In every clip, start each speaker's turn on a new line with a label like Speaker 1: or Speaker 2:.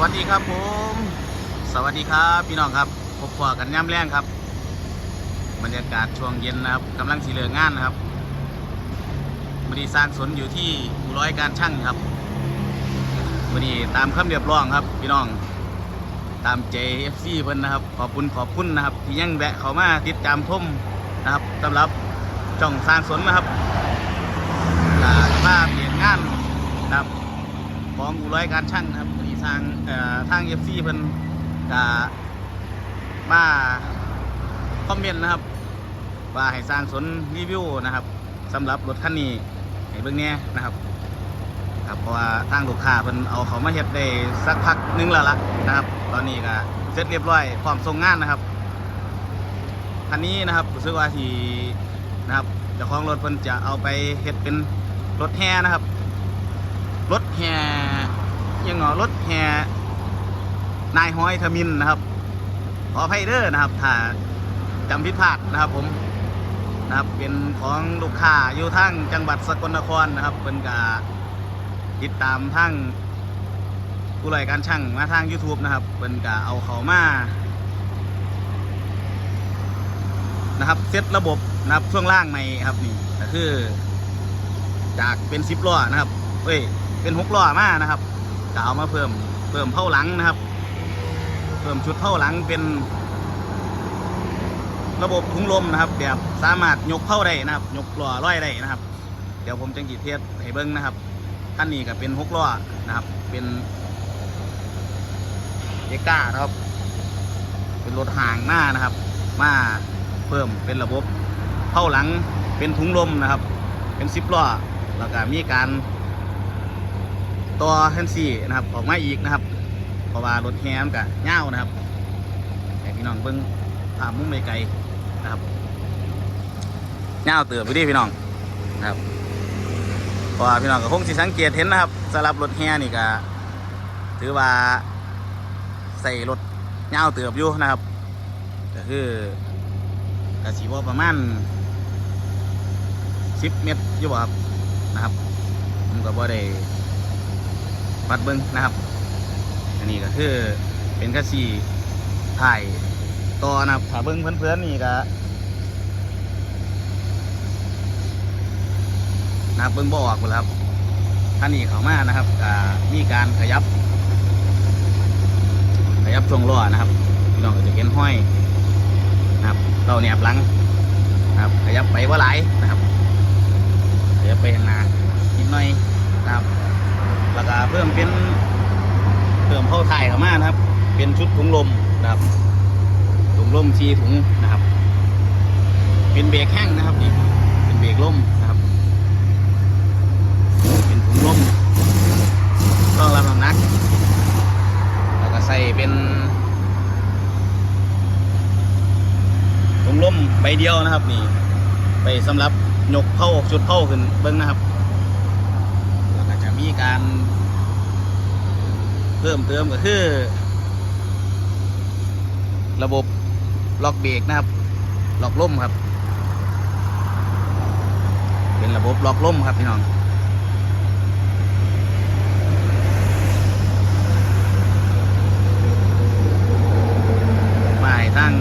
Speaker 1: วัสดีครับผม สวัสดีครับพี่น้องครับพบพอกันย่ำแรงครับ บรรยากาศช่วงเย็นนะครับกำลังสีเหลืองงานนะครับบดีสร้างสนอยู่ที่อู่ร้อยการช่างครับวันนี้ตามคำเรียบร้องครับ พี่น้องตาม JFC เพิ่นนะครับ ขอบคุณขอบคุณนะครับ ที่ยังแวะเขามาติดตามชมนะครับสำหรับช่องสร้างสนนะครับอ่ามาเปลี่ยนงานนะครับของอู่ร้อยการช่างนะครับ วันนี้ทางเอ่อทาง FC เพิ่นก็มาคอมเมนต์นะครับ ว่าให้สร้างสนรีวิวนะครับสำหรับรถคันนี้ให้เบิ่งแน่นะครับครับเพราะว่าทางลูกค้าเพิ่นเอาเขามาเฮ็ดได้สักพักหนึงแล้วล่ะนะครับ ตอนนี้ก็เสร็จเรียบร้อยพร้อมส่งงานนะครับคันนี้นะครับรู้สึกว่าที่นะครับเจ้าของรถเพิ่นจะเอาไปเฮ็ดเป็นรถแห่นะครับ รถแห่ ยังเหอรถแห่นายห้อยทมินนะครับ ขออภัยเด้อนะครับ ถ้าจำผิดพลาดนะครับผมนะครับเป็นของลูกค้าอยู่ทั้งจังหวัดสกลนครนะครับเป็นกาติดตามทั้งผู้รายการช่างมาทาง YouTube นะครับเป็นกาเอาเขามานะครับเซตระบบนะครับช่วงล่างใหม่ครับนี่ก็คือ จากเป็นสิบล้อนะครับเอ้ยเป็นหกล้อมานะครับ ก็เอามาเพิ่มเพิ่มเผาหลังนะครับ เพิ่มชุดเผาหลังเป็น ระบบถุงลมนะครับแบบสามารถยกเผาได้นะครับ ยกล้อร้อยได้นะครับ เดี๋ยวผมจะกีเทสให้เบิ้งนะครับท่านนี้ก็เป็นหกล้อนะครับ เป็นเอก้านะครับ เป็นรถห่างหน้านะครับ มาเพิ่มเป็นระบบเผาหลังเป็นถุงลมนะครับ เป็นสิบล้อแล้วก็มีการ ต่อแทนซี่นะครับ ออกมาอีกนะครับเพราะว่ารถแฮมกับเง่าวนะครับให้พี่น้องเบิ้งภาพมุมไกลนะครับเง่าเตือไปดิพี่น้องนะครับเพราะว่าพี่น้องก็คงสิสังเกตเห็นนะครับสำหรับรถแฮนี่ก็ถือว่าใส่รถเง่าเตือบอยู่นะครับก็คือกระสีว่าประมาณสิบเมตรอยู่บ่ครับนะครับผมก็บ่ได้ วัดเบิ้งนะครับ อันนี้ก็คือเป็นกระสีถ่ายต่อนะครับถ้าเบิ้งเพื่อนๆนี่ก็นะครับเบิ้งบ่ออกหมดแล้วครับท่านนี้เขามานะครับมีการขยับ ขยับช่วงล้อนะครับพี่น้องก็จะเห็นห้อยนะครับเราแนบหลังนะครับขยับไปว่าหลายนะครับเดี๋ยวไปข้างหน้านิดหน่อยนะครับ แล้วก็เพิ่มเป็นเพิ่มเข้าถ่ายเข้ามานะครับ เป็นชุดถุงลมนะครับถุงลมชีถุงนะครับ เป็นเบรกแห้งนะครับนี่เป็นเบรกลมนะครับ เป็นถุงลมรองรับน้ำหนัก แล้วก็ใส่เป็นถุงลมใบเดียวนะครับนี่ไปสำหรับยกเผาชุดเผาขึ้นเบิ้งนะครับ การเพิ่มเติมก็คือ ระบบล็อกเบรกนะครับ ล็อกล่มครับ เป็นระบบล็อกล่มครับพี่น้องมาให้ตั้ง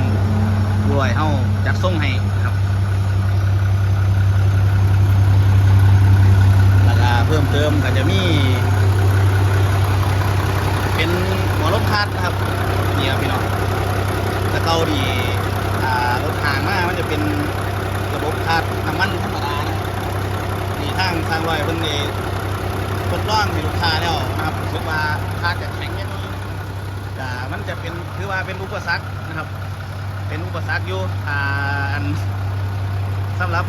Speaker 1: รวยเฮาจัดส่งให้ครับ แล้วก็เพิ่มเติมก็จะมี เป็นหมอลมพัดนะครับนี่ครับพี่น้องแตะเกาดีรถทางมากมันจะเป็นระบบพัดน้ำมันธรรมดานะนี่ทางทางลอยเพิ่นนี่ทดลองให้ลูกค้าแล้วนะครับรู้สึกว่าคาดจะแข็งยังนี้แต่มันจะเป็นคือว่าเป็นอุปสรรคนะครับ เป็นอุปสรรคอยู่อ่าอันสำหรับ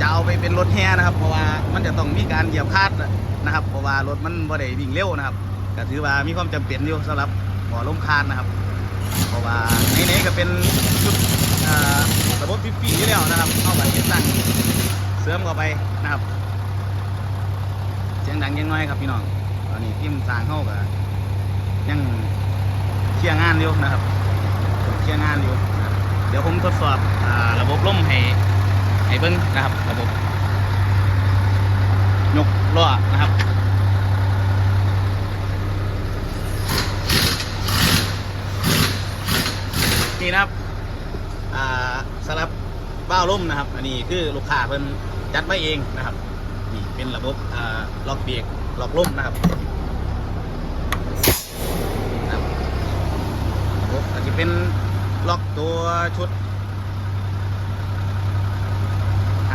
Speaker 1: จะเอาไปเป็นรถแห่นะครับ เพราะว่ามันจะต้องมีการเหยียบคาดนะครับ เพราะว่ารถมันบ่ได้วิ่งเร็วนะครับก็ถือว่ามีความจำเป็นอยู่สำหรับหมอล้มคานนะครับ เพราะว่าในนี้ก็เป็นชุดระบบฟิฟี่อยู่แล้วนะครับ เข้าไปติดตั้งเสริมเข้าไปนะครับเสียงดังยังน้อยครับพี่น้องตอนนี้ทีมสร้างเข้ากับยังเคลียร์งานอยู่นะครับเคลียร์งานอยู่นะครับเดี๋ยวผมทดสอบอระบบล่มให้ ไอ้เบิ้งนะครับระบบยกล้อนะครับนี่นะครับสำหรับเบ้าล่มนะครับ อันนี้คือลูกค้าเพิ่นจัดไว้เองนะครับนี่เป็นระบบล็อกเบรกล็อกล่มนะครับระบบอาจจะเป็นล็อกตัวชุด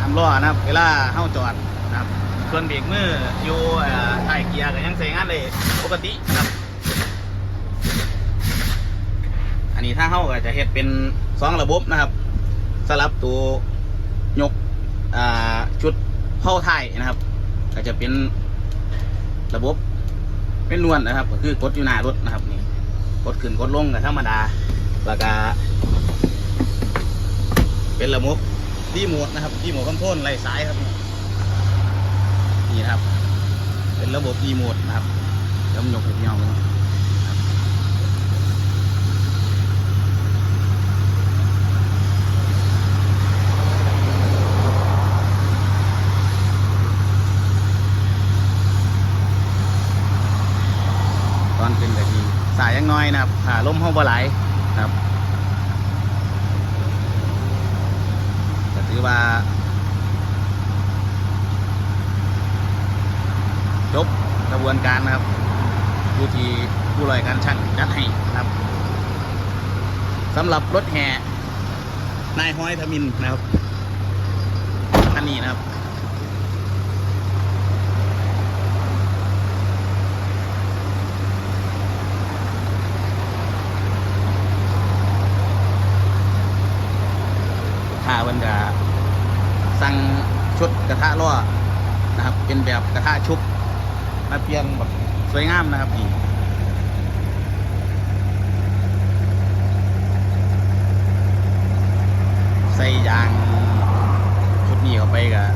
Speaker 1: ามล้อนะครับ เวลาเข้าจอดนะครับ ส่วนเบรกมืออยู่อ่าท้เกียร์ก็ยังใช้งานได้ปกตินะครับ อันนี้ถ้าเข้าก็จะเฮ็ดเป็นสองระบบนะครับสลับตัวยกชุดเข้าท้ายนะครับ ก็จะเป็นระบบเป็นนวลนะครับ ก็คือกดอยู่หน้ารถนะครับนี่กดขึ้นกดลงก็ธรรมดาแล้วก็เป็นระบบ รีโมทนะครับรีโมทคอนโทรลไร้สายครับ นี่นะครับ เป็นระบบรีโมทนะครับล้วมันยกให้พี่น้องดูครับตอนขึ้นก็ดีสายยังน้อยนะครับขาล้มห้องบ่ไหลายครับก็ถือ ว่าจบกระบวนการนะครับอยู่ที่ผู้ลอยการช่างจัดให้นะครับสำหรับรถแห่นายห้อยทมินนะครับอันนี้นะครับถ้าเพิ่นจะ สั่งชุดกระทะล้อนะครับ เป็นแบบกระทะชุบมาเปลี่ยนแบบสวยงามนะครับนี่ใส่ยางชุดนี้เข้าไปกับ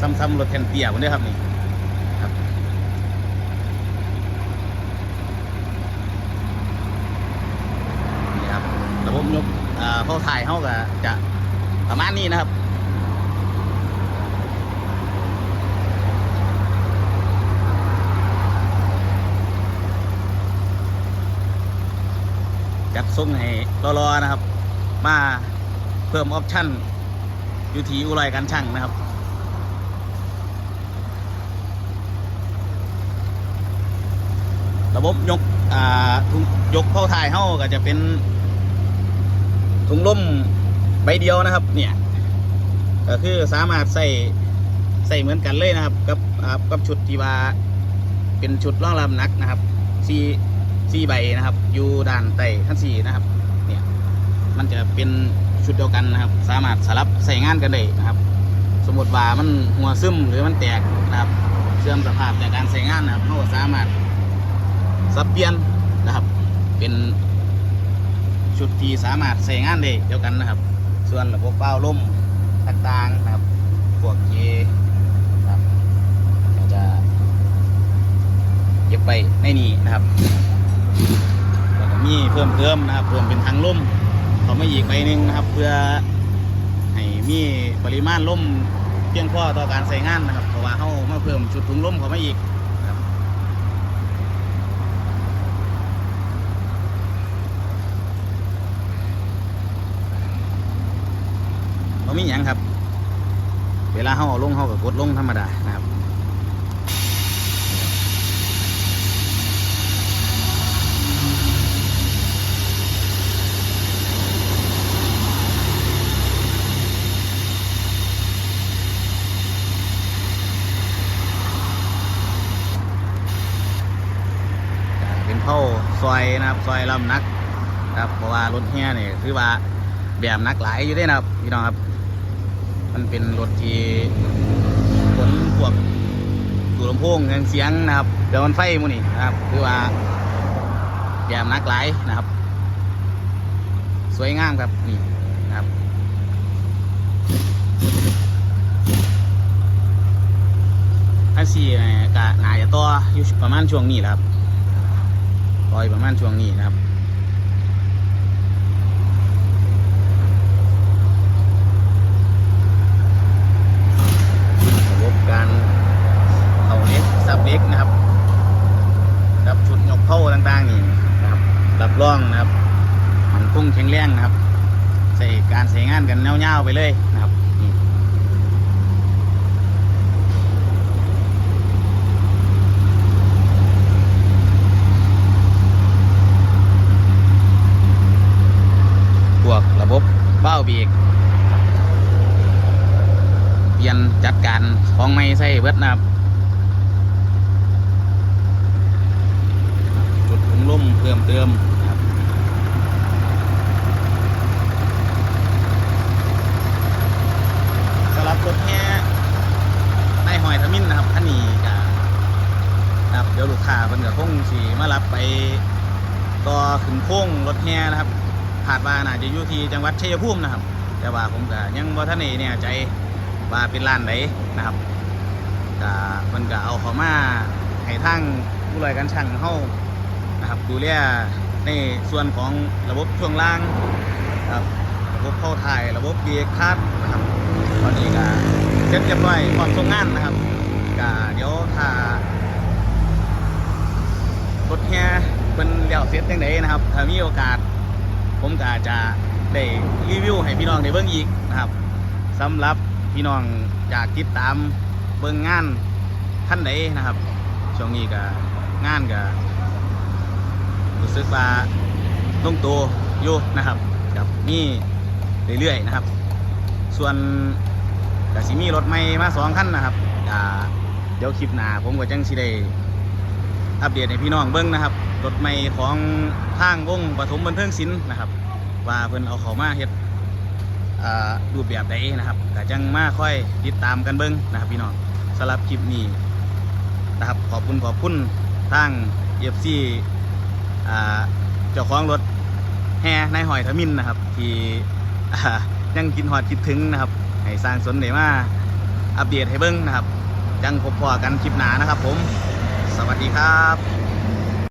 Speaker 1: ซ้ำๆรถแทนเตียผมด้วยครับนี่ครับนี่ครับระบบยกอ่าเขาถ่ายเขาก็จะ ประมาณนี้นะครับ จัดส่งให้รอๆนะครับ มาเพิ่มออปชั่นอยู่ที่อุไรการช่างนะครับระบบยก อ่าถุงยกเข้าถ่ายเฮาก็จะเป็นถุงลม ใบเดียวนะครับ เนี่ยก็คือสามารถใส่ใส่เหมือนกันเลยนะครับกับกับชุดที่ว่าเป็นชุดรองรับหนักนะครับซีซีใบนะครับอยู่ด้านใต้ทั้งสี่นะครับ เนี่ยมันจะเป็นชุดเดียวกันนะครับ สามารถสลับใส่งานกันได้นะครับ สมมติว่ามันหัวซึมหรือมันแตกนะครับเสื่อมสภาพจากการใส่งานนะครับเราก็สามารถสับเปลี่ยนนะครับ เป็นชุดที่สามารถใส่งานได้เดียวกันนะครับ ส่วนระบบเป้าล่มต่างๆนะครับพวกเกนะครับเราจะเก็บไปในนี้นะครับแล้วก็มีเพิ่มเติมนะครับเพิ่มเป็นทางล่มเขามาอีกใบหนึ่งนะครับ เพื่อให้มีปริมาณล่มเพียงพอต่อการใช้งานนะครับเพราะว่าเขามาเพิ่มชุดถุงล่มเขามาอีกนะครับเรา มีอย่างครับ เวลาเขาเอาลงเขาก็กดลงธรรมดานะครับเป็นเผาซอยนะครับซอยลำนักครับเพราะว่ารถเฮียเนี่ยคือว่าแบบนักหลายอยู่ด้วยนะครับพี่น้องครับ มันเป็นรถที่ขนพวกตู้ลำโพงเครื่องเสียงนะครับเดี๋ยวมันไฟมูนี่นะครับคือว่าแบบนักหลายนะครับ สวยงามครับนี่นะครับอันสี่เนี่ยก็น่าจะต่ออยู่ประมาณช่วงนี้แหละครับล่อยประมาณช่วงนี้นะครับ ระบบการเอาเล็กซับเล็กนะครับกับชุดยกเข้าต่างๆนี่นะครับรับรองนะครับ มันคงแข็งแรงนะครับ ใส่การใช้งานกันเงาๆไปเลยนะครับพวกระบบเบ้าเบีกเปลี่ยนจัดการของไม่ใส่เบิดนะครับ จุดถุง ลมเพิ่มเติมครับสำหรับรถแห่ในหอยทมินนะครับท่านนี้ก็นะครับเดี๋ยวลูกค้าเพิ่นก็คงสีมารับไปต่อขึ้นโค้งรถแห่นะครับคาดว่าน่าจะอยู่ที่จังหวัดชัยภูมินะครับ แต่ว่าผมก็ยังบ่ทันได้เนี่ยใจว่าเป็นร้านไหนนะครับก็เพิ่นก็เอาเขามาให้ทางผู้ลอยการช่างเฮา นะครับดูแลในส่วนของระบบช่วงล่างครับระบบเข้าถ่ายระบบเบรกคาดนะครับตอนนี้ก็เสร็จเรียบร้อยพร้อมส่งงานนะครับก็เดี๋ยวถ้ารถแห่เป็นเลี้ยวเสร็จยังไงนะครับถ้ามีโอกาส ผมก็จจะได้รีวิวให้พี่น้องได้เบิ่งอีกนะครับสำหรับพี่น้องอยากติดตามเบิ่งงานท่านใดนะครับช่วงนี้ก็งานก็ รู้สึกว่าลงตัวอยู่นะครับกับมีเรื่อยๆนะครับ ส่วนกสิมีรถใหม่มาสองคันนะครับเดี๋ยวคลิปหน้าผมก็จังสิได้อัปเดตให้พี่น้องเบิ้งนะครับรถใหม่ของทางวงปฐมบันเทิงศิลป์นะครับ ว่าเพิ่นเอาเขามาเฮ็ดรูปแบบใดนะครับก็จังมาค่อยติดตามกันเบิ้งนะครับพี่น้องสำหรับคลิปนี้นะครับขอบคุณขอบคุณทางเอฟซี เจ้าของรถแห่ในหอยทมินนะครับ ที่ยังกินหอดคิดถึงนะครับ ให้สร้างสนได้มาอัปเดตให้เบิ้งนะครับ จังพบพอกันคลิปหนานะครับผม สวัสดีครับ